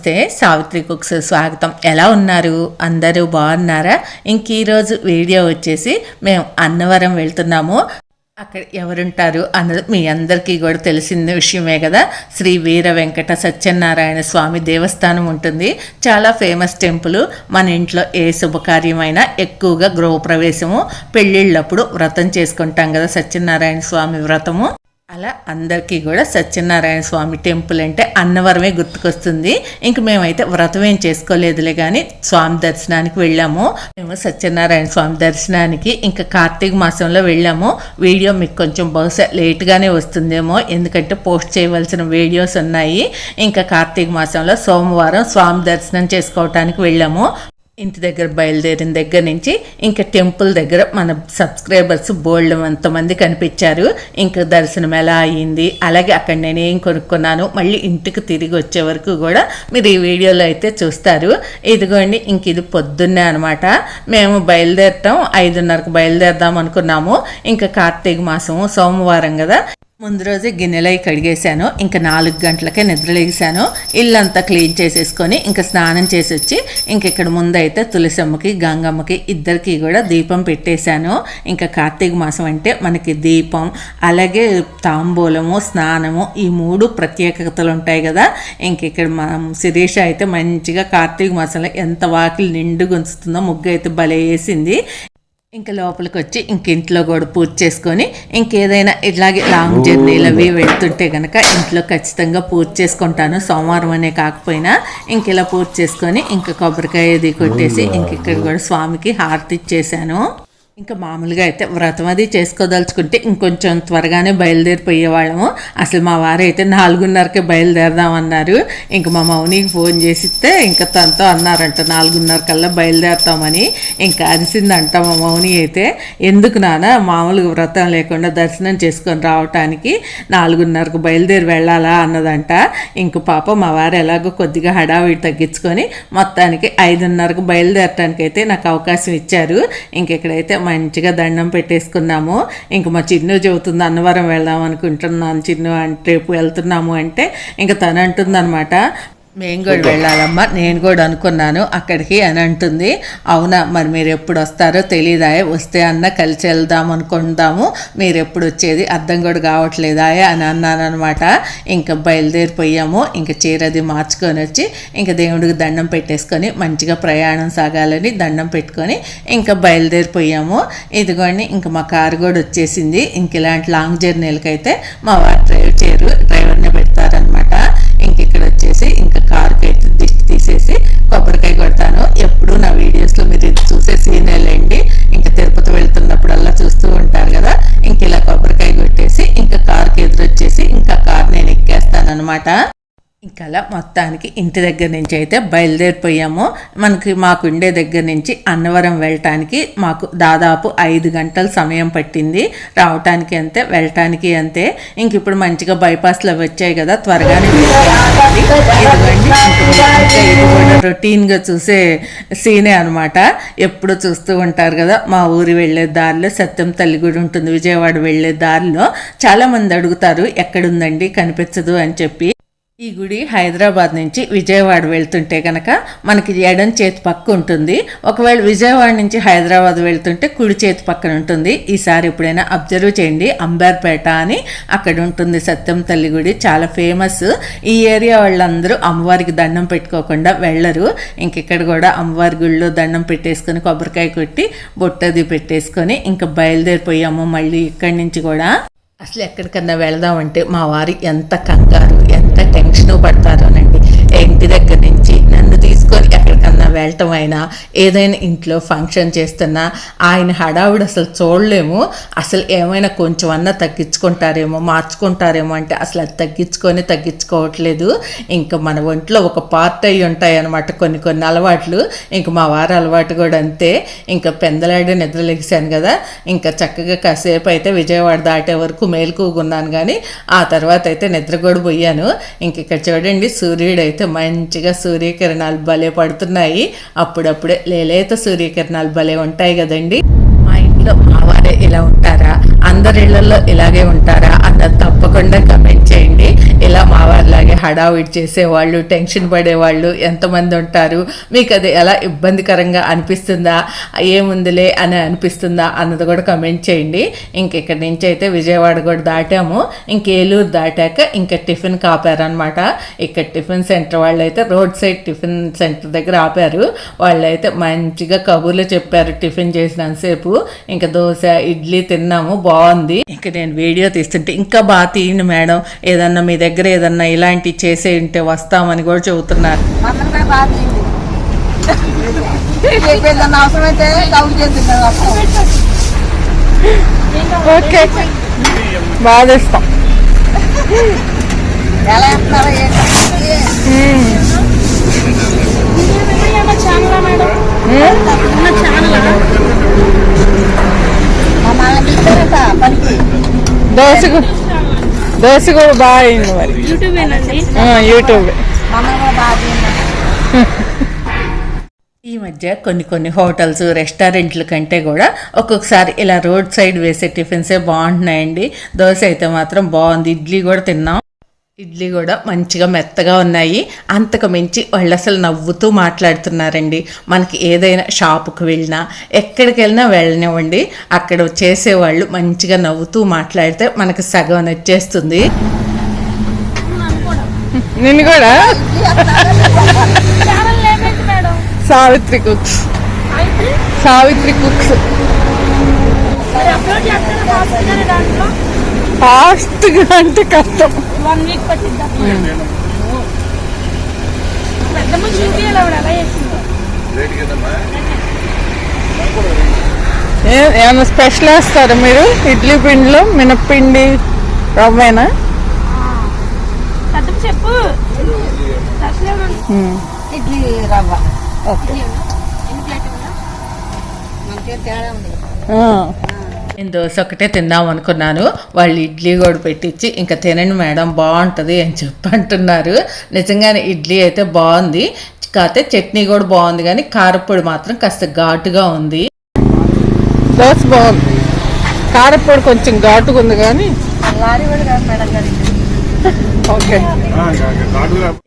నమస్తే సావిత్రి కుక్స్ స్వాగతం. ఎలా ఉన్నారు? అందరూ బాగున్నారా? ఇంక ఈరోజు వీడియో వచ్చేసి మేము అన్నవరం వెళ్తున్నాము. అక్కడ ఎవరుంటారు అన్నది మీ అందరికీ కూడా తెలిసిన విషయమే కదా. శ్రీ వీర వెంకట సత్యనారాయణ స్వామి దేవస్థానం ఉంటుంది. చాలా ఫేమస్ టెంపుల్. మన ఇంట్లో ఏ శుభకార్యమైనా ఎక్కువగా గృహప్రవేశము పెళ్ళిళ్ళప్పుడు వ్రతం చేసుకుంటాం కదా సత్యనారాయణ స్వామి వ్రతము. అలా అందరికీ కూడా సత్యనారాయణ స్వామి టెంపుల్ అంటే అన్నవరమే గుర్తుకొస్తుంది. ఇంక మేమైతే వ్రతం ఏం చేసుకోలేదులే కానీ స్వామి దర్శనానికి వెళ్ళాము. మేము సత్యనారాయణ స్వామి దర్శనానికి ఇంకా కార్తీక మాసంలో వెళ్ళాము. వీడియో మీకు కొంచెం బహుశా లేట్గానే వస్తుందేమో ఎందుకంటే పోస్ట్ చేయవలసిన వీడియోస్ ఉన్నాయి. ఇంకా కార్తీక మాసంలో సోమవారం స్వామి దర్శనం చేసుకోవటానికి వెళ్ళాము. ఇంటి దగ్గర బయలుదేరిన దగ్గర నుంచి ఇంకా టెంపుల్ దగ్గర మన సబ్స్క్రైబర్స్ బోల్డ్ ఎంతమంది కనిపించారు. ఇంకా దర్శనం ఎలా అయ్యింది? అలాగే అక్కడ నేను ఏం కొనుక్కున్నాను? మళ్ళీ ఇంటికి తిరిగి వచ్చే వరకు కూడా మీరు ఈ వీడియోలో అయితే చూస్తారు. ఇదిగోండి ఇంక ఇది పొద్దున్నే అనమాట మేము బయలుదేరటం ఐదున్నరకు బయలుదేరదాం అనుకున్నాము. ఇంకా కార్తీక మాసము సోమవారం కదా. ముందు రోజే గిన్నెలై కడిగేశాను. ఇంకా నాలుగు గంటలకే నిద్రలేసాను. ఇల్లంతా క్లీన్ చేసేసుకొని ఇంకా స్నానం చేసి వచ్చి ఇంక ఇక్కడ ముందైతే తులసమ్మకి గంగమ్మకి ఇద్దరికి కూడా దీపం పెట్టేశాను. ఇంకా కార్తీక మాసం అంటే మనకి దీపం అలాగే తాంబూలము స్నానము ఈ మూడు ప్రత్యేకతలు ఉంటాయి కదా. ఇంక ఇక్కడ మనం శిరీష అయితే మంచిగా కార్తీక మాసంలో ఎంత వాకిలి నిండు ఉంచుతుందో ముగ్గు అయితే భలే వేసింది. ఇంకా లోపలికి వచ్చి ఇంక ఇంట్లో కూడా పూజ చేసుకొని ఇంకేదైనా ఇట్లాగే లాంగ్ జర్నీలు అవి వెళ్తుంటే కనుక ఇంట్లో ఖచ్చితంగా పూజ చేసుకుంటాను. సోమవారం అనే కాకపోయినా ఇంక ఇలా పూజ చేసుకొని ఇంకా కొబ్బరికాయ అది కొట్టేసి ఇంక ఇక్కడ కూడా స్వామికి హారతి ఇచ్చేసాను. ఇంకా మామూలుగా అయితే వ్రతం అది చేసుకోదలుచుకుంటే ఇంకొంచెం త్వరగానే బయలుదేరిపోయేవాళ్ళము అసలు మా వారు అయితే నాలుగున్నరకే బయలుదేరదామన్నారు. ఇంక మా మౌనికి ఫోన్ చేసిస్తే ఇంకా తనతో అన్నారంట నాలుగున్నర కల్లా బయలుదేరుతామని. ఇంకా అరిసిందంట మా మౌని అయితే ఎందుకు నాన్న మామూలుగా వ్రతం లేకుండా దర్శనం చేసుకొని రావటానికి నాలుగున్నరకు బయలుదేరి వెళ్ళాలా? అన్నదంట. ఇంక పాప మా వారు ఎలాగో కొద్దిగా హడావిడి తగ్గించుకొని మొత్తానికి ఐదున్నరకు బయలుదేరటానికి అయితే నాకు అవకాశం ఇచ్చారు. ఇంకెక్కడైతే మంచిగా దండం పెట్టేసుకున్నాము. ఇంక మా చిన్ను చెబుతుంది అన్నవరం వెళ్దాం అనుకుంటున్నాను చిన్ను అంటే రేపు వెళ్తున్నాము అంటే ఇంకా తను అంటుందన్నమాట మేము కూడా వెళ్ళాలమ్మా. నేను కూడా అనుకున్నాను అక్కడికి అని అంటుంది. అవునా మరి మీరు ఎప్పుడు వస్తారో తెలియదా వస్తే అన్న కలిసి వెళ్దాం అనుకుందాము మీరు ఎప్పుడు వచ్చేది అర్థం కూడా కావట్లేదా అని అన్నాను అనమాట ఇంకా బయలుదేరిపోయాము. ఇంకా చీరది మార్చుకొని వచ్చి ఇంకా దేవుడికి దండం పెట్టేసుకొని మంచిగా ప్రయాణం సాగాలని దండం పెట్టుకొని ఇంకా బయలుదేరిపోయాము. ఇదిగోండి ఇంకా మా కారు కూడా వచ్చేసింది. ఇంక ఇలాంటి లాంగ్ జర్నీలకైతే మా వారు డ్రైవ్ చేయరు డ్రైవర్నే కొబ్బరికాయ ఎప్పుడు నా వీడియోస్లో మీరు ఇది చూసే సీనేలేండి ఇంకా తిరుపతి వెళ్తున్నప్పుడల్లా చూస్తూ ఉంటారు కదా. ఇంక ఇలా కొబ్బరికాయ కొట్టేసి ఇంకా కార్కి ఎదురొచ్చేసి ఇంకా కార్ నేను ఎక్కేస్తాను అనమాట ఇంకా అలా మొత్తానికి ఇంటి దగ్గర నుంచి అయితే బయలుదేరిపోయాము. మనకి మాకు ఉండే దగ్గర నుంచి అన్నవరం వెళ్ళటానికి మాకు దాదాపు ఐదు గంటల సమయం పట్టింది. రావటానికి అంతే వెళ్ళటానికి అంతే. ఇంక ఇప్పుడు మంచిగా బైపాస్లో వచ్చాయి కదా త్వరగానే ఇదిగోండి రొటీన్గా చూసే సీనే అనమాట ఎప్పుడు చూస్తూ ఉంటారు కదా మా ఊరు వెళ్ళే దారిలో సత్యం తల్లి గుడి ఉంటుంది విజయవాడ వెళ్ళే దారిలో. చాలామంది అడుగుతారు ఎక్కడుందండి? కనిపించదు? అని చెప్పి. ఈ గుడి హైదరాబాద్ నుంచి విజయవాడ వెళ్తుంటే కనుక మనకి ఎడం చేతి పక్క ఉంటుంది. ఒకవేళ విజయవాడ నుంచి హైదరాబాద్ వెళ్తుంటే కుడి చేతి పక్కన ఉంటుంది. ఈసారి ఎప్పుడైనా అబ్జర్వ్ చేయండి. అంబేర్పేట అని అక్కడ ఉంటుంది సత్యం తల్లి గుడి. చాలా ఫేమస్ ఈ ఏరియా వాళ్ళందరూ అమ్మవారికి దండం పెట్టుకోకుండా వెళ్ళరు. ఇంక ఇక్కడ కూడా అమ్మవారి గుళ్ళో దండం పెట్టేసుకొని కొబ్బరికాయ కొట్టి బొట్టది పెట్టేసుకొని ఇంకా బయలుదేరిపోయాము మళ్ళీ ఇక్కడి నుంచి కూడా అసలు ఎక్కడికన్నా వెళదామంటే మా వారి ఎంత కంగారు ఎంత టెన్షన్ పడతారోనండి ఇంటి దగ్గర నుంచి? వెళ్ళటం అయినా ఏదైనా ఇంట్లో ఫంక్షన్ చేస్తున్నా ఆయన హడావుడు అసలు చూడలేము. అసలు ఏమైనా కొంచెం అన్నా తగ్గించుకుంటారేమో మార్చుకుంటారేమో అంటే అసలు అది తగ్గించుకొని తగ్గించుకోవట్లేదు. ఇంకా మన ఒంట్లో ఒక పార్ట్ అయి ఉంటాయి అనమాట కొన్ని కొన్ని అలవాట్లు. ఇంకా మా వారు అలవాటు కూడా అంతే. ఇంకా పెందలాడే నిద్రలేసాను కదా. ఇంకా చక్కగా కాసేపు అయితే విజయవాడ దాటే వరకు మేలుకోగున్నాను కానీ ఆ తర్వాత అయితే నిద్ర కూడా పోయాను. ఇంక ఇక్కడ చూడండి సూర్యుడు అయితే మంచిగా సూర్యకిరణాలు భలే పడుతున్నాయి. అప్పుడప్పుడే లేలేత సూర్యకిరణాలు భలే ఉంటాయి కదండి. మా ఇంట్లో మావారే ఇలా ఉంటారా? అందరి ఇళ్ళలో ఇలాగే ఉంటారా? అన్నది తప్పకుండా కమెంట్ చేయండి. హడావిడి చేసేవాళ్ళు టెన్షన్ పడేవాళ్ళు ఎంతమంది ఉంటారు? మీకు అది ఎలా ఇబ్బందికరంగా అనిపిస్తుందా? ఏముందిలే అని అనిపిస్తుందా అన్నది కూడా కమెంట్ చేయండి. ఇంక ఇక్కడి నుంచి అయితే విజయవాడ కూడా దాటాము. ఇంక ఏలూరు దాటాక ఇంకా టిఫిన్ కాపారనమాట ఇక్కడ టిఫిన్ సెంటర్ వాళ్ళు అయితే రోడ్ సైడ్ టిఫిన్ సెంటర్ దగ్గర ఆపారు. వాళ్ళైతే మంచిగా కబుర్లు చెప్పారు టిఫిన్ చేసినంతసేపు ఇంకా దోశ ఇడ్లీ తిన్నాము బాగుంది. ఇంకా నేను వీడియో తీస్తుంటే ఇంకా బాగా తీయండి మేడం. ఏదన్నా మీ దగ్గర ఏదన్నా ఇలాంటివి చేసే ఉంటే వస్తామని కూడా చెబుతున్నారు. ఓకే. ఎలా పనికి. దోశ దోశ కూడా బాగా అయింది మరి ఆ, యూట్యూబ్. ఈ మధ్య కొన్ని కొన్ని హోటల్స్ రెస్టారెంట్ల కంటే కూడా ఒక్కొక్కసారి ఇలా రోడ్ సైడ్ వేసే టిఫిన్సే బాగుంటున్నాయండి. దోశ అయితే మాత్రం బాగుంది. ఇడ్లీ కూడా తిన్నాం. ఇడ్లీ కూడా మంచిగా మెత్తగా ఉన్నాయి. అంతకు మించి వాళ్ళు అసలు నవ్వుతూ మాట్లాడుతున్నారండి. మనకి ఏదైనా షాపుకి వెళ్ళినా ఎక్కడికి వెళ్ళినా వెళ్ళనివ్వండి. అక్కడ చేసేవాళ్ళు మంచిగా నవ్వుతూ మాట్లాడితే మనకి సగం నచ్చేస్తుంది నిన్ను కూడా? సావిత్రి కుక్స్. సావిత్రి కుక్స్. మరి అప్లోడ్ చేస్తారా ఫాస్ట్ గానే దాంట్లో ఫాస్ట్గా అంటే కష్టం. వన్ వీక్ పట్టిద్దా? పెద్ద ఎలా ఏమైనా స్పెషల్ వేస్తారా మీరు? ఇడ్లీ పిండిలో మినప్పిండి రవ్వేనా? చెప్పు. ఇడ్లీ రవ్వ. ఓకే. తేడా ఉంది. ఆ. నేను దోశ ఒకటే తిందాం అనుకున్నాను. వాళ్ళు ఇడ్లీ కూడా పెట్టించి ఇంకా తినండి మేడం బాగుంటుంది అని చెప్పి అంటున్నారు. నిజంగానే ఇడ్లీ అయితే బాగుంది. కాకపోతే చట్నీ కూడా బాగుంది కానీ కారపొడి మాత్రం కాస్త ఘాటుగా ఉంది. దోశ బాగుంది. కారపొడి కొంచెం ఘాటుగా ఉంది కానీ. ఓకే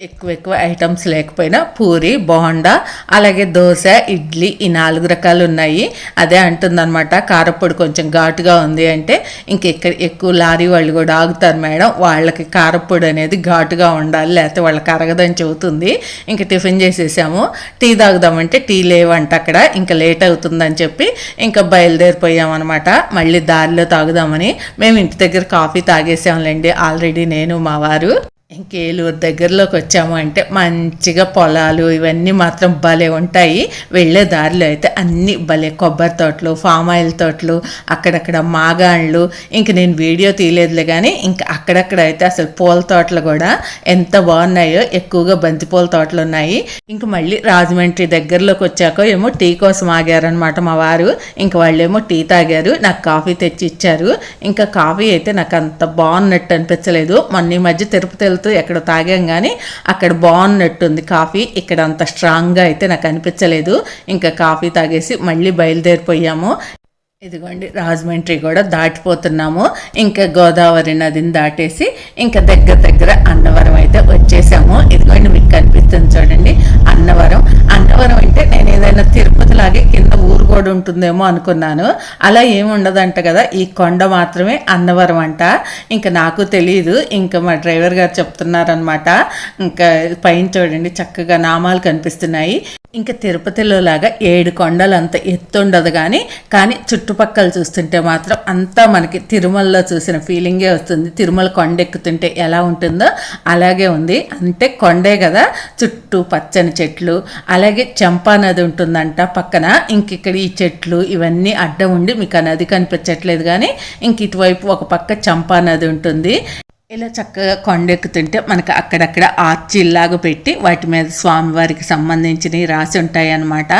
ఎక్కువ ఎక్కువ ఐటమ్స్ లేకపోయినా పూరి బోండా అలాగే దోశ ఇడ్లీ ఈ నాలుగు రకాలు ఉన్నాయి. అదే అంటుందన్నమాట కారపొడి కొంచెం ఘాటుగా ఉంది అంటే ఇంకెక్కడ ఎక్కువ లారీ వాళ్ళు కూడా ఆగుతారు మేడం. వాళ్ళకి కారపొడి అనేది ఘాటుగా ఉండాలి లేకపోతే వాళ్ళకి అరగదని చెబుతుంది. ఇంకా టిఫిన్ చేసేసాము. టీ తాగుదామంటే టీ లేవంట అక్కడ ఇంకా లేట్ అవుతుందని చెప్పి ఇంకా బయలుదేరిపోయామన్నమాట. మళ్ళీ దారిలో తాగుదామని మేము ఇంటి దగ్గర కాఫీ తాగేసాంలేండి ఆల్రెడీ నేను మా వారు. ఇంకేలూరు దగ్గరలోకి వచ్చాము అంటే మంచిగా పొలాలు ఇవన్నీ మాత్రం భలే ఉంటాయి. వెళ్ళే దారిలో అయితే అన్ని భలే కొబ్బరి తోటలు ఫామ్ ఆయిల్ తోటలు అక్కడక్కడ మాగాండ్లు ఇంక నేను వీడియో తీయలేదులే కానీ ఇంకా అక్కడక్కడ అయితే అసలు పూల తోటలు కూడా ఎంత బాగున్నాయో ఎక్కువగా బంతిపూల తోటలు ఉన్నాయి. ఇంక మళ్ళీ రాజమండ్రి దగ్గరలోకి వచ్చాక ఏమో టీ కోసం ఆగారనమాట మా వారు. ఇంక వాళ్ళేమో టీ తాగారు నాకు కాఫీ తెచ్చి ఇచ్చారు ఇంకా కాఫీ అయితే నాకు అంత బాగున్నట్టు అనిపించలేదు. మొన్న ఈ మధ్య తిరుపతి వెళ్తూ ఎక్కడ తాగాం కానీ అక్కడ బాగున్నట్టుంది. కాఫీ ఇక్కడ అంత స్ట్రాంగ్గా అయితే నాకు అనిపించలేదు. ఇంకా కాఫీ తాగేసి మళ్ళీ బయలుదేరిపోయాము. ఇదిగోండి రాజమండ్రి కూడా దాటిపోతున్నాము. ఇంకా గోదావరి నదిని దాటేసి ఇంకా దగ్గర దగ్గర అన్నవరం అయితే వచ్చేసాము. ఇదిగోండి మీకు కనిపిస్తుంది చూడండి అన్నవరం. అన్నవరం అంటే నేను ఏదైనా తిరుపతి లాగే కింద ఊరు కూడా ఉంటుందేమో అనుకున్నాను. అలా ఏమి ఉండదంట కదా ఈ కొండ మాత్రమే అన్నవరం అంట. ఇంకా నాకు తెలియదు ఇంకా మా డ్రైవర్ గారు చెప్తున్నారనమాట ఇంకా పైన చూడండి చక్కగా నామాలు కనిపిస్తున్నాయి. ఇంకా తిరుపతిలో లాగా ఏడు కొండలు అంత ఎత్తు ఉండదు కానీ కానీ చుట్టుపక్కల చూస్తుంటే మాత్రం అంతా మనకి తిరుమలలో చూసిన ఫీలింగే వస్తుంది. తిరుమల కొండ ఎక్కుతుంటే ఎలా ఉంటుందో అలాగే ఉంది. అంటే కొండే కదా చుట్టూ పచ్చని చెట్లు అలాగే చంపా నది ఉంటుందంట పక్కన. ఇంక ఇక్కడ ఈ చెట్లు ఇవన్నీ అడ్డం ఉండి మీకు ఆ నది కనిపించట్లేదు కానీ ఇంక ఇటువైపు ఒక పక్క చంపా నది ఉంటుంది. ఇలా చక్కగా కొండెక్కుతుంటే మనకు అక్కడక్కడ ఆర్చిల్లాగా పెట్టి వాటి మీద స్వామివారికి సంబంధించినవి రాసి ఉంటాయి అన్నమాట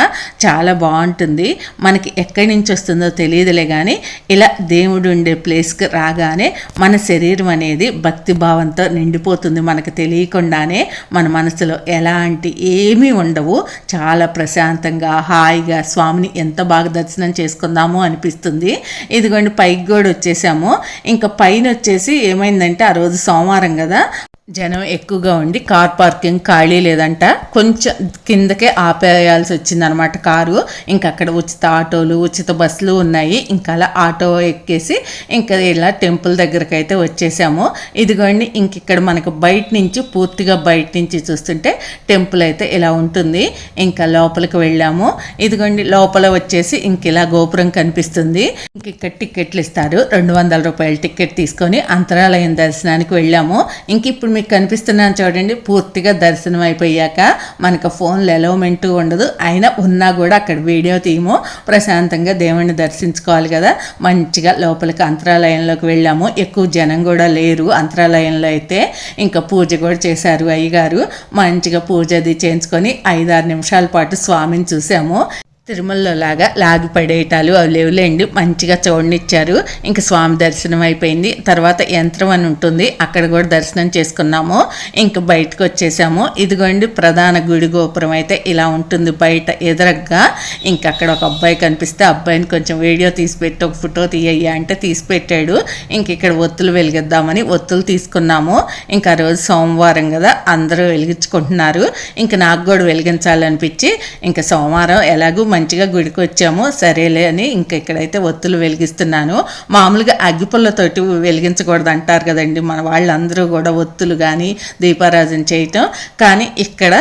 చాలా బాగుంటుంది మనకి ఎక్కడి నుంచి వస్తుందో తెలియదులే కానీ ఇలా దేవుడు ఉండే ప్లేస్కి రాగానే మన శరీరం అనేది భక్తి భావంతో నిండిపోతుంది మనకు తెలియకుండానే. మన మనసులో ఎలాంటి ఏమీ ఉండవు. చాలా ప్రశాంతంగా హాయిగా స్వామిని ఎంత బాగా దర్శనం చేసుకుందాము అనిపిస్తుంది. ఇదిగోండి పైకి కూడా వచ్చేసాము ఇంకా పైన వచ్చేసి ఏమైందంటే ఆ రోజు సోమవారం కదా? జనం ఎక్కువగా ఉండి కార్ పార్కింగ్ ఖాళీ లేదంట. కొంచెం కిందకే ఆపేయాల్సి వచ్చిందనమాట కారు. ఇంకా అక్కడ ఉచిత ఆటోలు ఉచిత బస్సులు ఉన్నాయి. ఇంకా అలా ఆటో ఎక్కేసి ఇంకా ఇలా టెంపుల్ దగ్గరికి అయితే వచ్చేసాము. ఇదిగోండి ఇంక ఇక్కడ మనకు బయట నుంచి పూర్తిగా బయట నుంచి చూస్తుంటే టెంపుల్ అయితే ఇలా ఉంటుంది. ఇంకా లోపలికి వెళ్ళాము. ఇదిగోండి లోపల వచ్చేసి ఇంక ఇలా గోపురం కనిపిస్తుంది. ఇంక ఇక్కడ టికెట్లు ఇస్తారు. రెండు వందల రూపాయల టికెట్ తీసుకొని అంతరాలయం దర్శనానికి వెళ్ళాము. ఇంక ఇప్పుడు మీకు కనిపిస్తున్నాను చూడండి. పూర్తిగా దర్శనం అయిపోయాక మనకు ఫోన్లు ఎలవమెంట్ ఉండదు. అయినా ఉన్నా కూడా అక్కడ వీడియో తీయము ప్రశాంతంగా దేవుణ్ణి దర్శించుకోవాలి కదా. మంచిగా లోపలికి అంతరాలయంలోకి వెళ్ళాము. ఎక్కువ జనం కూడా లేరు అంతరాలయంలో అయితే. ఇంకా పూజ కూడా చేశారు అయ్యగారు. మంచిగా పూజ అది చేయించుకొని ఐదారు నిమిషాల పాటు స్వామిని చూసాము. తిరుమలలో లాగా లాగి పడేయటాలు అవి లేవులేండి. మంచిగా చూడనిచ్చారు. ఇంకా స్వామి దర్శనం అయిపోయింది. తర్వాత యంత్రం అని ఉంటుంది. అక్కడ కూడా దర్శనం చేసుకున్నాము. ఇంకా బయటకు వచ్చేసాము. ఇదిగోండి ప్రధాన గుడి గోపురం అయితే ఇలా ఉంటుంది బయట ఎదురగ్గా. ఇంకా అక్కడ ఒక అబ్బాయి కనిపిస్తే అబ్బాయిని కొంచెం వీడియో తీసి పెట్టి ఒక ఫోటో తీయ్యా అంటే తీసి పెట్టాడు. ఇంక ఇక్కడ ఒత్తులు వెలిగిద్దామని ఒత్తులు తీసుకున్నాము. ఇంకా రోజు సోమవారం కదా అందరూ వెలిగించుకుంటున్నారు. ఇంకా నాకు కూడా వెలిగించాలనిపించి ఇంకా సోమవారం ఎలాగూ మంచిగా గుడికి వచ్చాము సరేలే అని ఇంకా ఇక్కడైతే ఒత్తులు వెలిగిస్తున్నాను. మామూలుగా అగ్గిపుల్లతోటి వెలిగించకూడదు అంటారు కదండి మన వాళ్ళందరూ కూడా ఒత్తులు కానీ దీపారాజన చేయటం. కానీ ఇక్కడ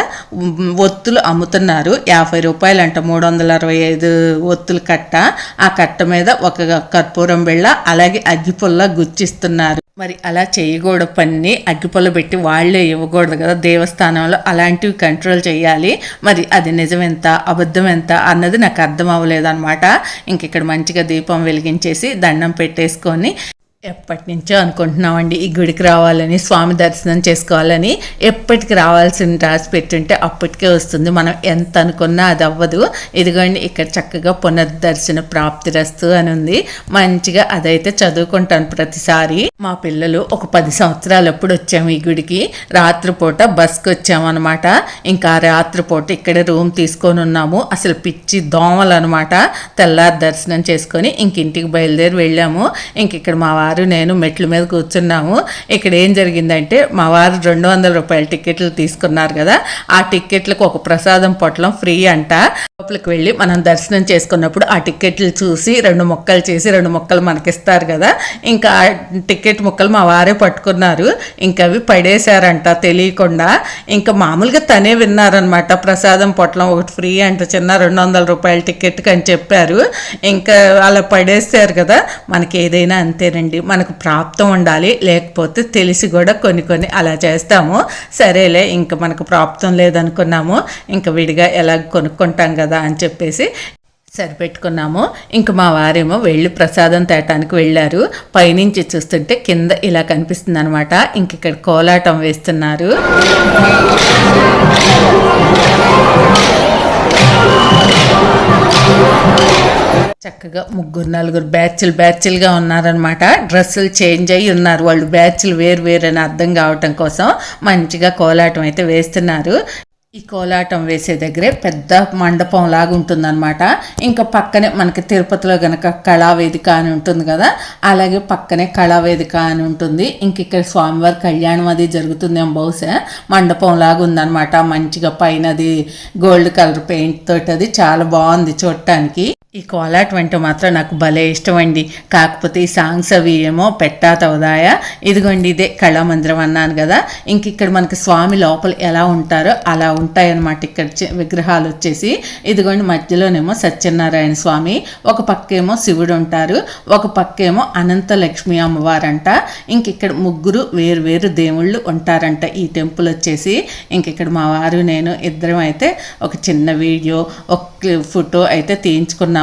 ఒత్తులు అమ్ముతున్నారు యాభై రూపాయలు అంట మూడు వందల అరవై ఐదు ఒత్తులు కట్ట. ఆ కట్ట మీద ఒక కర్పూరం బిళ్ళ అలాగే అగ్గిపుల్ల గుచ్చిస్తున్నారు. మరి అలా చేయకూడదు. పని అగ్గిపొల పెట్టి వాళ్ళే ఇవ్వకూడదు కదా. దేవస్థానంలో అలాంటివి కంట్రోల్ చేయాలి. మరి అది నిజం ఎంత అబద్ధం ఎంత అన్నది నాకు అర్థం అవ్వలేదు అనమాట ఇంక ఇక్కడ మంచిగా దీపం వెలిగించేసి దండం పెట్టేసుకొని ఎప్పటి నుంచో అనుకుంటున్నామండి ఈ గుడికి రావాలని స్వామి దర్శనం చేసుకోవాలని ఎప్పటికి రావాల్సిన రాసి పెట్టుంటే అప్పటికే వస్తుంది. మనం ఎంత అనుకున్నా అది అవ్వదు. ఇదిగోండి ఇక్కడ చక్కగా పునర్దర్శన ప్రాప్తిరస్తు అని ఉంది. మంచిగా అదైతే చదువుకుంటాను ప్రతిసారి. మా పిల్లలు ఒక పది సంవత్సరాలప్పుడు వచ్చాము ఈ గుడికి. రాత్రిపూట బస్కి వచ్చామన్నమాట. ఇంకా రాత్రిపూట ఇక్కడ రూమ్ తీసుకొని ఉన్నాము. అసలు పిచ్చి దోమలు అనమాట తెల్లారి దర్శనం చేసుకొని ఇంక ఇంటికి బయలుదేరి వెళ్ళాము. ఇంక ఇక్కడ మా వారు నేను మెట్ల మీద కూర్చున్నాము. ఇక్కడ ఏం జరిగిందంటే మా వారు రెండు వందల రూపాయల టికెట్లు తీసుకున్నారు కదా. ఆ టికెట్లకు ఒక ప్రసాదం పొట్లం ఫ్రీ అంట. లోపలికి వెళ్ళి మనం దర్శనం చేసుకున్నప్పుడు ఆ టికెట్లు చూసి రెండు మొక్కలు చేసి రెండు మొక్కలు మనకిస్తారు కదా. ఇంకా ఆ టికెట్ ముక్కలు మా వారే పట్టుకున్నారు. ఇంకా అవి పడేశారంట తెలియకుండా. ఇంకా మామూలుగా తనే విన్నారనమాట. ప్రసాదం పొట్లం ఒకటి ఫ్రీ అంట చిన్న రెండు వందల రూపాయల టికెట్కి అని చెప్పారు. ఇంకా అలా పడేశారు కదా. మనకి ఏదైనా అంతేనండి. మనకు ప్రాప్తం ఉండాలి లేకపోతే తెలిసి కూడా కొన్ని కొన్ని అలా చేస్తాము. సరేలే ఇంకా మనకు ప్రాప్తం లేదనుకున్నాము ఇంకా విడిగా ఎలా కొనుక్కుంటాం కదా అని చెప్పేసి సరిపెట్టుకున్నాము. ఇంక మా వారేమో వెళ్ళి ప్రసాదం తేటానికి వెళ్ళారు. పైనుంచి చూస్తుంటే కింద ఇలా కనిపిస్తుంది అనమాట ఇంక ఇక్కడ కోలాటం వేస్తున్నారు. చక్కగా ముగ్గురు నలుగురు బ్యాచ్లు బ్యాచ్లుగా ఉన్నారనమాట డ్రెస్సులు చేంజ్ అయ్యి ఉన్నారు. వాళ్ళు బ్యాచ్లు వేరు వేరు అని అర్థం కావటం కోసం మంచిగా కోలాటం అయితే వేస్తున్నారు. ఈ కోలాటం వేసే దగ్గరే పెద్ద మండపం లాగా ఉంటుందన్నమాట. ఇంకా పక్కనే మనకి తిరుపతిలో గనక కళావేదిక అని ఉంటుంది కదా అలాగే పక్కనే కళావేదిక అని ఉంటుంది. ఇంక ఇక్కడ స్వామివారి కళ్యాణం అది జరుగుతుందేమో బహుశా మండపం లాగా ఉందన్నమాట. మంచిగా పైనది గోల్డ్ కలర్ పెయింట్ తోటి అది చాలా బాగుంది చూడటానికి. ఈ కోలాట్ వెంట మాత్రం నాకు భలే ఇష్టం అండి కాకపోతే ఈ సాంగ్స్ అవి ఏమో పెట్టా తవదాయా ఇదిగోండి ఇదే కళామందిరం అన్నాను కదా. ఇంక ఇక్కడ మనకి స్వామి లోపల ఎలా ఉంటారో అలా ఉంటాయన్నమాట ఇక్కడ విగ్రహాలు వచ్చేసి. ఇదిగోండి మధ్యలోనేమో సత్యనారాయణ స్వామి ఒక పక్కేమో శివుడు ఉంటారు ఒక పక్కేమో అనంత లక్ష్మి అమ్మవారంట. ఇంక ఇక్కడ ముగ్గురు వేరు వేరు దేవుళ్ళు ఉంటారంట ఈ టెంపుల్ వచ్చేసి. ఇంక ఇక్కడ మా వారు నేను ఇద్దరం అయితే ఒక చిన్న వీడియో ఒక ఫోటో అయితే తీయించుకున్నాం.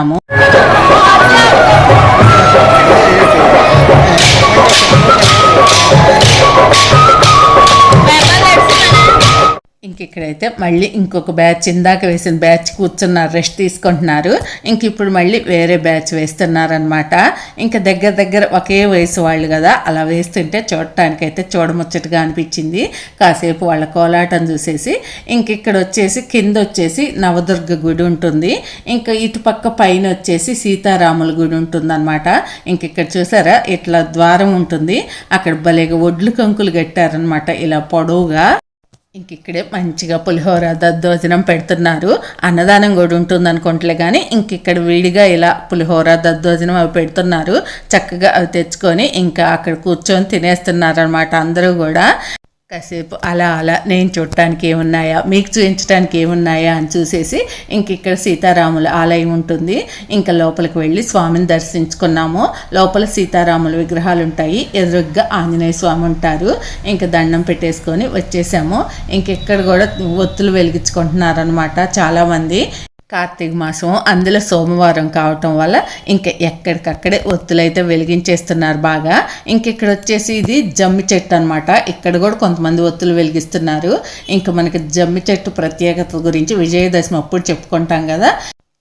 ఇంక ఇక్కడైతే మళ్ళీ ఇంకొక బ్యాచ్ ఇందాక వేసిన బ్యాచ్ కూర్చున్నారు రెస్ట్ తీసుకుంటున్నారు. ఇంక ఇప్పుడు మళ్ళీ వేరే బ్యాచ్ వేస్తున్నారనమాట ఇంకా దగ్గర దగ్గర ఒకే వయసు వాళ్ళు కదా అలా వేస్తుంటే చూడటానికైతే చూడముచ్చటగా అనిపించింది. కాసేపు వాళ్ళ కోలాటం చూసేసి ఇంక ఇక్కడ వచ్చేసి కింద వచ్చేసి నవదుర్గ గుడి ఉంటుంది. ఇంకా ఇటుపక్క పైన వచ్చేసి సీతారాముల గుడి ఉంటుంది అనమాట ఇంక ఇక్కడ చూసారా ఇట్లా ద్వారం ఉంటుంది. అక్కడ భలేగా ఒడ్లు కంకులు కట్టారనమాట ఇలా పొడవుగా. ఇంక ఇక్కడే మంచిగా పులిహోర దద్దోజనం పెడుతున్నారు. అన్నదానం కూడా ఉంటుంది అనుకుంటలే కానీ ఇంక ఇక్కడ విడిగా ఇలా పులిహోర దద్దోజనం అవి పెడుతున్నారు. చక్కగా అవి తెచ్చుకొని ఇంకా అక్కడ కూర్చొని తినేస్తున్నారు అనమాట అందరూ కూడా. కాసేపు అలా అలా నేను చూడటానికి ఏమున్నాయా మీకు చూపించడానికి ఏమున్నాయా అని చూసేసి ఇంక ఇక్కడ సీతారాముల ఆలయం ఉంటుంది. ఇంకా లోపలికి వెళ్ళి స్వామిని దర్శించుకున్నాము. లోపల సీతారాముల విగ్రహాలు ఉంటాయి. ఎదురుగ్గా ఆంజనేయ స్వామి ఉంటారు. ఇంకా దండం పెట్టేసుకొని వచ్చేసాము. ఇంకెక్కడ కూడా ఒత్తులు వెలిగించుకుంటున్నారనమాట చాలామంది. కార్తీక మాసం అందులో సోమవారం కావటం వల్ల ఇంకా ఎక్కడికక్కడే ఒత్తులైతే వెలిగించేస్తున్నారు బాగా. ఇంక ఇక్కడ వచ్చేసి ఇది జమ్మి చెట్టు అనమాట ఇక్కడ కూడా కొంతమంది ఒత్తులు వెలిగిస్తున్నారు. ఇంకా మనకి జమ్మి చెట్టు ప్రత్యేకత గురించి విజయదశమి అప్పుడు చెప్పుకుంటాం కదా.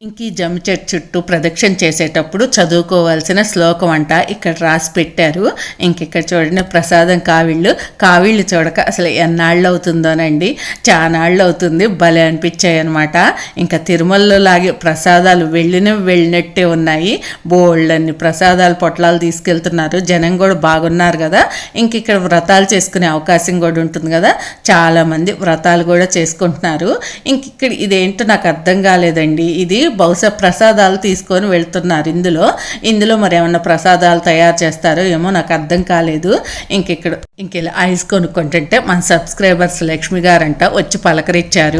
ఇంక ఈ జమ్మిచెట్టు చుట్టూ ప్రదక్షిణ చేసేటప్పుడు చదువుకోవాల్సిన శ్లోకం అంట ఇక్కడ రాసి పెట్టారు. ఇంక ఇక్కడ చూడండి ప్రసాదం కావిళ్ళు. కావిళ్ళు చూడక అసలు ఎన్నాళ్ళు అవుతుందోనండి. చానాళ్ళు అవుతుంది భలే అనిపించాయి అనమాట ఇంకా తిరుమలలో లాగే ప్రసాదాలు వెళ్ళిన వెళ్ళినట్టే ఉన్నాయి. బోళ్ళన్ని ప్రసాదాలు పొట్లాలు తీసుకెళ్తున్నారు. జనం కూడా బాగున్నారు కదా. ఇంక ఇక్కడ వ్రతాలు చేసుకునే అవకాశం కూడా ఉంటుంది కదా. చాలామంది వ్రతాలు కూడా చేసుకుంటున్నారు. ఇంక ఇక్కడ ఇదేంటో నాకు అర్థం కాలేదండి. ఇది బహుశా ప్రసాదాలు తీసుకొని వెళ్తున్నారు. ఇందులో ఇందులో మరి ఏమన్నా ప్రసాదాలు తయారు చేస్తారో ఏమో నాకు అర్థం కాలేదు. ఇంక ఇక్కడ ఇంక ఇలా ఐస్ కొనుక్కుంటుంటే మన సబ్స్క్రైబర్స్ లక్ష్మి గారంట వచ్చి పలకరించారు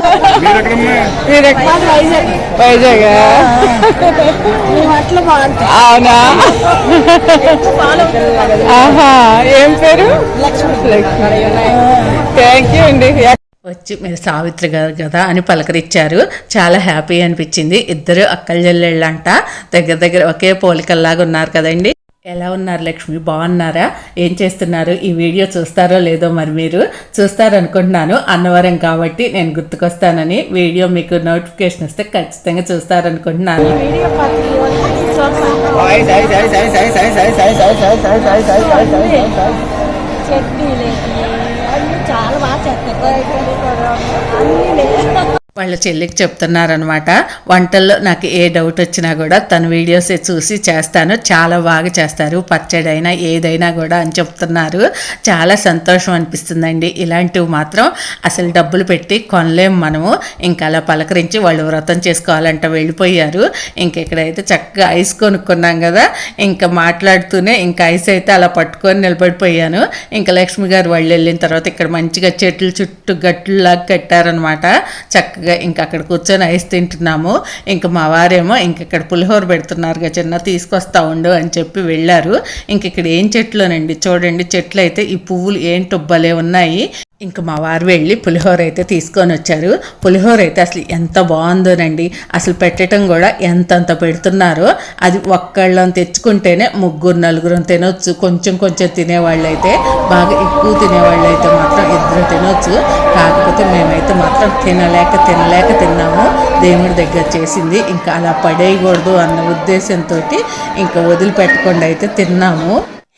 అవునా? ఆహా ఏం పేరు? లక్ష్మి. థ్యాంక్ యూ అండి. వచ్చి మీరు సావిత్రి గారు కదా అని పలకరించారు చాలా హ్యాపీ అనిపించింది ఇద్దరు అక్కల చెల్లెళ్ళంట దగ్గర దగ్గర ఒకే పోలికల్లాగా ఉన్నారు కదండి ఎలా ఉన్నారు లక్ష్మి బాగున్నారా ఏం చేస్తున్నారు ఈ వీడియో చూస్తారో లేదో మరి మీరు చూస్తారనుకుంటున్నాను అన్నవరం కాబట్టి నేను గుర్తుకొస్తానని వీడియో మీకు నోటిఫికేషన్ వస్తే ఖచ్చితంగా చూస్తారనుకుంటున్నాను వాళ్ళ చెల్లికి చెప్తున్నారనమాట వంటల్లో నాకు ఏ డౌట్ వచ్చినా కూడా తన వీడియోసే చూసి చేస్తాను. చాలా బాగా చేస్తారు. పచ్చడి అయినా ఏదైనా కూడా అని చెప్తున్నారు. చాలా సంతోషం అనిపిస్తుందండి. ఇలాంటివి మాత్రం అసలు డబ్బులు పెట్టి కొనలేం మనము. ఇంకా అలా పలకరించి వాళ్ళు వ్రతం చేసుకోవాలంట వెళ్ళిపోయారు. ఇంకెక్కడైతే చక్కగా ఐస్ కొనుక్కున్నాం కదా. ఇంకా మాట్లాడుతూనే ఇంకా ఐస్ అయితే అలా పట్టుకొని నిలబడిపోయాను. ఇంకా లక్ష్మి గారు వాళ్ళు వెళ్ళిన తర్వాత ఇక్కడ మంచిగా చెట్లు చుట్టూ గట్టులాగా కట్టారనమాట చక్కగా ఇంకా అక్కడ కూర్చొని ఐస్ తింటున్నాము. ఇంకా మా వారేమో ఇంక ఇక్కడ పులిహోర పెడుతున్నారు చిన్న తీసుకొస్తా ఉండు అని చెప్పి వెళ్ళారు. ఇంక ఇక్కడ ఏం చెట్లునండి? చూడండి చెట్లు అయితే ఈ పువ్వులు ఏంటో భలే ఉన్నాయి. ఇంక మా వారు వెళ్ళి పులిహోర అయితే తీసుకొని వచ్చారు. పులిహోర అయితే అసలు ఎంత బాగుందోనండి. అసలు పెట్టడం కూడా ఎంతంత పెడుతున్నారో. అది ఒక్కళ్ళని తెచ్చుకుంటేనే ముగ్గురు నలుగురం తినొచ్చు. కొంచెం కొంచెం తినేవాళ్ళు అయితే బాగా ఎక్కువ తినేవాళ్ళు అయితే మాత్రం ఇద్దరు తినొచ్చు. కాకపోతే మేమైతే మాత్రం తినలేక తినలేక తిన్నాము. దేవుడి దగ్గర చేసింది. ఇంకా అలా పడేయకూడదు అన్న ఉద్దేశంతో ఇంకా వదిలిపెట్టకుండా అయితే తిన్నాము.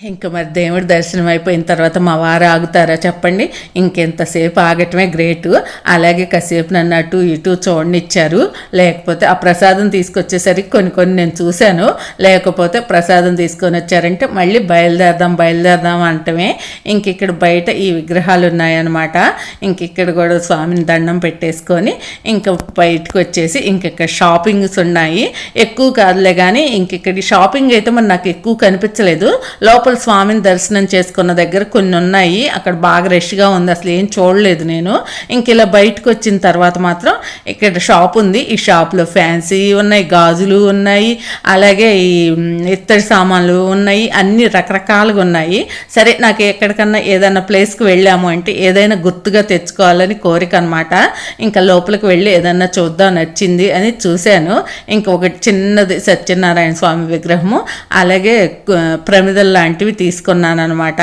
ఇంకా మరి దేవుడి దర్శనం అయిపోయిన తర్వాత మా వారు ఆగుతారా చెప్పండి? ఇంకెంతసేపు ఆగటమే గ్రేటు. అలాగే కాసేపు నన్ను అటు ఇటు చూడనిచ్చారు. లేకపోతే ఆ ప్రసాదం తీసుకొచ్చేసరికి కొన్ని కొన్ని నేను చూశాను. లేకపోతే ప్రసాదం తీసుకొని వచ్చారంటే మళ్ళీ బయలుదేరదాం బయలుదేరదాం అంటమే. ఇంక ఇక్కడ బయట ఈ విగ్రహాలు ఉన్నాయన్నమాట. ఇంక ఇక్కడ కూడా స్వామిని దండం పెట్టేసుకొని ఇంకా బయటకు వచ్చేసి ఇంక ఇక్కడ షాపింగ్స్ ఉన్నాయి. ఎక్కువ కాదులే కానీ ఇంక ఇక్కడ షాపింగ్ అయితే మరి నాకు ఎక్కువ కనిపించలేదు. లోపల స్వామిని దర్శనం చేసుకున్న దగ్గర కొన్ని ఉన్నాయి. అక్కడ బాగా రష్గా ఉంది. అసలు ఏం చూడలేదు నేను. ఇంక ఇలా బయటకు వచ్చిన తర్వాత మాత్రం ఇక్కడ షాప్ ఉంది. ఈ షాప్లో ఫ్యాన్సీ ఉన్నాయి గాజులు ఉన్నాయి అలాగే ఈ ఇత్తడి సామాన్లు ఉన్నాయి. అన్ని రకరకాలుగా ఉన్నాయి. సరే నాకు ఎక్కడికన్నా ఏదైనా ప్లేస్కి వెళ్ళాము అంటే ఏదైనా గుర్తుగా తెచ్చుకోవాలని కోరిక అనమాట ఇంకా లోపలికి వెళ్ళి ఏదన్నా చూద్దాం నచ్చింది అని చూశాను. ఇంకా ఒకటి చిన్నది సత్యనారాయణ స్వామి విగ్రహము అలాగే ప్రమిదల్ లాంటి లాంటివి తీసుకున్నాను అనమాట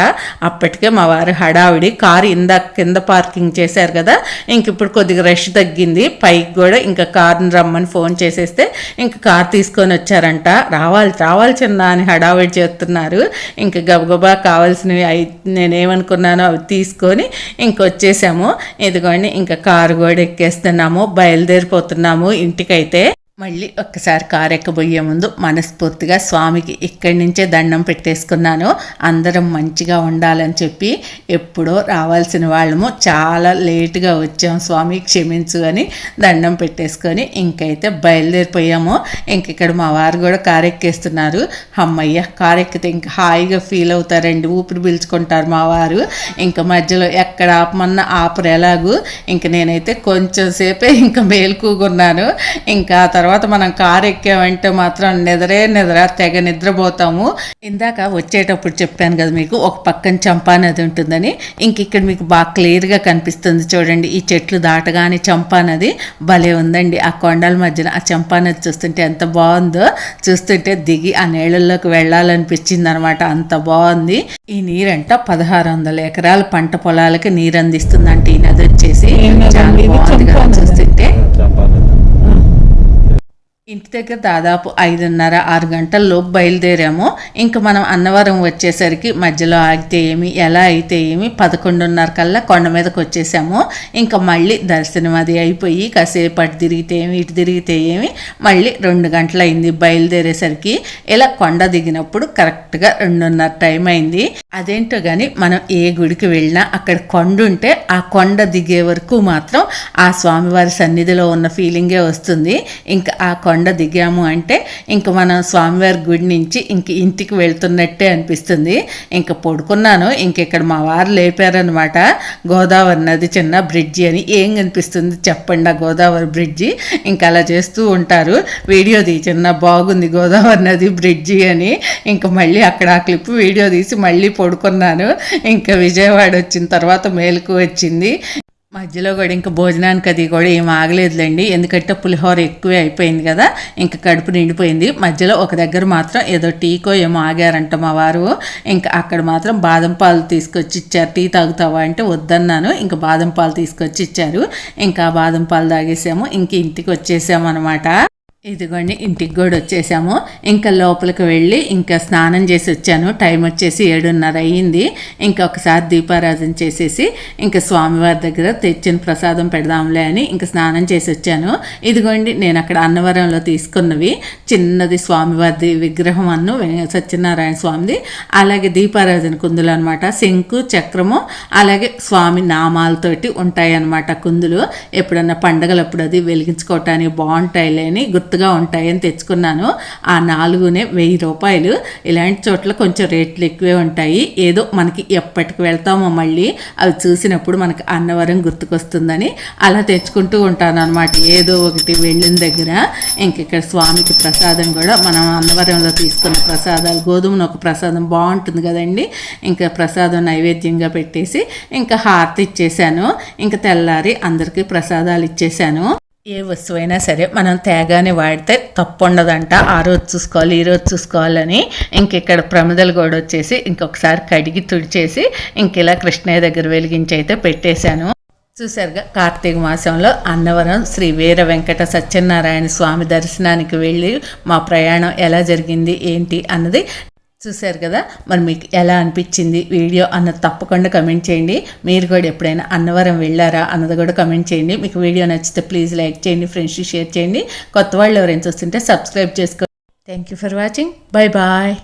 అప్పటికే మా వారు హడావిడి కారు ఇందాక కింద పార్కింగ్ చేశారు కదా. ఇంక ఇప్పుడు కొద్దిగా రష్ తగ్గింది. పైకి కూడా ఇంకా కార్ని రమ్మని ఫోన్ చేసేస్తే ఇంకా కార్ తీసుకొని వచ్చారంట. రావాలి రావాలి చిన్న అని హడావిడి చేస్తున్నారు. ఇంకా గబగబా కావాల్సినవి అయి నేనేమనుకున్నానో అవి తీసుకొని ఇంకొచ్చేసాము ఇదిగోండి ఇంకా కారు కూడా ఎక్కేస్తున్నాము. బయలుదేరిపోతున్నాము ఇంటికైతే. మళ్ళీ ఒక్కసారి కారు ఎక్కబోయే ముందు మనస్ఫూర్తిగా స్వామికి ఇక్కడి నుంచే దండం పెట్టేసుకున్నాను. అందరం మంచిగా ఉండాలని చెప్పి ఎప్పుడో రావాల్సిన వాళ్ళము. చాలా లేటుగా వచ్చాం స్వామి క్షమించు అని దండం పెట్టేసుకొని ఇంకైతే బయలుదేరిపోయాము. ఇంక ఇక్కడ మా వారు కూడా కారు ఎక్కేస్తున్నారు అమ్మయ్య కారు ఎక్కితే ఇంకా హాయిగా ఫీల్ అవుతారండి ఊపిరి పీల్చుకుంటారు మా వారు. ఇంకా మధ్యలో ఎక్కడ ఆపమన్నా ఆపరు ఎలాగూ. ఇంక నేనైతే కొంచెం సేపే ఇంకా మేలుకూగున్నాను ఇంకా తర్వాత తర్వాత మనం కారు ఎక్కామంటే మాత్రం నిద్రే నిద్ర తెగ నిద్రపోతాము. ఇందాక వచ్చేటప్పుడు చెప్పాను కదా మీకు ఒక పక్కన చంపా నది ఉంటుందని. ఇంక ఇక్కడ మీకు బాగా క్లియర్గా కనిపిస్తుంది చూడండి ఈ చెట్లు దాటగానే చంపా నది భలే ఉందండి. ఆ కొండల మధ్యన ఆ చంపా నది చూస్తుంటే ఎంత బాగుందో చూస్తుంటే దిగి ఆ నీళ్ళల్లోకి వెళ్ళాలనిపించింది అనమాట అంత బాగుంది. ఈ నీరంట పదహారు వందల ఎకరాల పంట పొలాలకి నీరు అందిస్తుందంట ఈ నది వచ్చేసి చాలా బాగుంది కదా చూస్తుంటే. ఇంటి దగ్గర దాదాపు ఐదున్నర ఆరు గంటల్లో బయలుదేరాము. ఇంకా మనం అన్నవరం వచ్చేసరికి మధ్యలో ఆగితే ఏమి ఎలా అయితే ఏమి పదకొండున్నర కల్లా కొండ మీదకి వచ్చేసాము. ఇంకా మళ్ళీ దర్శనం అది అయిపోయి కాసేపు అటు తిరిగితే ఏమి ఇటు తిరిగితే ఏమి మళ్ళీ రెండు గంటలు అయింది బయలుదేరేసరికి. ఇలా కొండ దిగినప్పుడు కరెక్ట్గా రెండున్నర టైం అయింది. అదేంటో కానీ మనం ఏ గుడికి వెళ్ళినా అక్కడ కొండ ఉంటే ఆ కొండ దిగే వరకు మాత్రం ఆ స్వామివారి సన్నిధిలో ఉన్న ఫీలింగే వస్తుంది. ఇంకా ఆ కొండ దిగాము అంటే ఇంక మనం స్వామివారి గుడి నుంచి ఇంక ఇంటికి వెళ్తున్నట్టే అనిపిస్తుంది. ఇంక పడుకున్నాను. ఇంక ఇక్కడ మా వారు లేపారనమాట గోదావరి నది చిన్న బ్రిడ్జి అని ఏం కనిపిస్తుంది చెప్పండి ఆ గోదావరి బ్రిడ్జి? ఇంకా అలా చేస్తూ ఉంటారు. వీడియో తీ చిన్న బాగుంది గోదావరి నది బ్రిడ్జి అని. ఇంకా మళ్ళీ అక్కడ ఆ క్లిప్ వీడియో తీసి మళ్ళీ పడుకున్నాను. ఇంకా విజయవాడ వచ్చిన తర్వాత మేలుకు వచ్చింది. మధ్యలో కూడా ఇంకా భోజనానికి అది కూడా ఏం ఆగలేదులేండి. ఎందుకంటే పులిహోర ఎక్కువే అయిపోయింది కదా ఇంకా కడుపు నిండిపోయింది. మధ్యలో ఒక దగ్గర మాత్రం ఏదో టీకో ఏమో ఆగారంట మా వారు. ఇంకా అక్కడ మాత్రం బాదం పాలు తీసుకొచ్చి ఇచ్చారు. టీ తాగుతావా అంటే వద్దన్నాను. ఇంకా బాదం పాలు తీసుకొచ్చి ఇచ్చారు. ఇంకా బాదం పాలు తాగేసాము. ఇంక ఇంటికి వచ్చేసాము అనమాట ఇదిగోండి ఇంటికి కూడా వచ్చేసాము. ఇంకా లోపలికి వెళ్ళి ఇంకా స్నానం చేసి వచ్చాను. టైం వచ్చేసి ఏడున్నర అయ్యింది. ఇంకా ఒకసారి దీపారాధన చేసేసి ఇంకా స్వామివారి దగ్గర తెచ్చిన ప్రసాదం పెడదాంలే అని ఇంకా స్నానం చేసి వచ్చాను. ఇదిగోండి నేను అక్కడ అన్నవరంలో తీసుకున్నవి. చిన్నది స్వామివారిది విగ్రహం అన్ను సత్యనారాయణ స్వామిది. అలాగే దీపారాధన కుందులు అనమాట శంకు చక్రము అలాగే స్వామి నామాలతోటి ఉంటాయి అన్నమాట కుందులు. ఎప్పుడన్నా పండగలప్పుడు అది వెలిగించుకోవటానికి బాగుంటాయిలే అని గుర్తుగా ఉంటాయని తెచ్చుకున్నాను. ఆ నాలుగునే వెయ్యి రూపాయలు. ఇలాంటి చోట్ల కొంచెం రేట్లు ఎక్కువే ఉంటాయి. ఏదో మనకి ఎప్పటికి వెళ్తామో మళ్ళీ అవి చూసినప్పుడు మనకి అన్నవరం గుర్తుకొస్తుందని అలా తెచ్చుకుంటూ ఉంటాను అనమాట ఏదో ఒకటి వెళ్ళిన దగ్గర ఇంక ఇక్కడ స్వామికి ప్రసాదం కూడా మనం అన్నవరంలో తీసుకున్న ప్రసాదాలు గోధుమ ఒక ప్రసాదం బాగుంటుంది కదండి. ఇంకా ప్రసాదం నైవేద్యంగా పెట్టేసి ఇంకా హారతి ఇచ్చేసాను ఇంకా తెల్లారి అందరికీ ప్రసాదాలు ఇచ్చేసాను ఏ వస్తువైనా సరే మనం తేగానే వాడితే తప్పు ఉండదంట ఆ రోజు చూసుకోవాలి ఈ రోజు చూసుకోవాలని ఇంక ఇక్కడ ప్రమిదలు కూడా వచ్చేసి ఇంకొకసారి కడిగి తుడిచేసి ఇంక ఇలా కృష్ణయ్య దగ్గర వెలిగించి అయితే పెట్టేశాను. చూసారుగా కార్తీక మాసంలో అన్నవరం శ్రీ వీర వెంకట సత్యనారాయణ స్వామి దర్శనానికి వెళ్ళి మా ప్రయాణం ఎలా జరిగింది ఏంటి అన్నది చూశారు కదా? మరి మీకు ఎలా అనిపించింది వీడియో అన్నది తప్పకుండా కమెంట్ చేయండి. మీరు కూడా ఎప్పుడైనా అన్నవరం వెళ్ళారా అన్నది కూడా కమెంట్ చేయండి. మీకు వీడియో నచ్చితే ప్లీజ్ లైక్ చేయండి ఫ్రెండ్స్కి షేర్ చేయండి. కొత్త వాళ్ళు ఎవరైనా చూస్తుంటే సబ్స్క్రైబ్ చేసుకోండి thank you for watching bye bye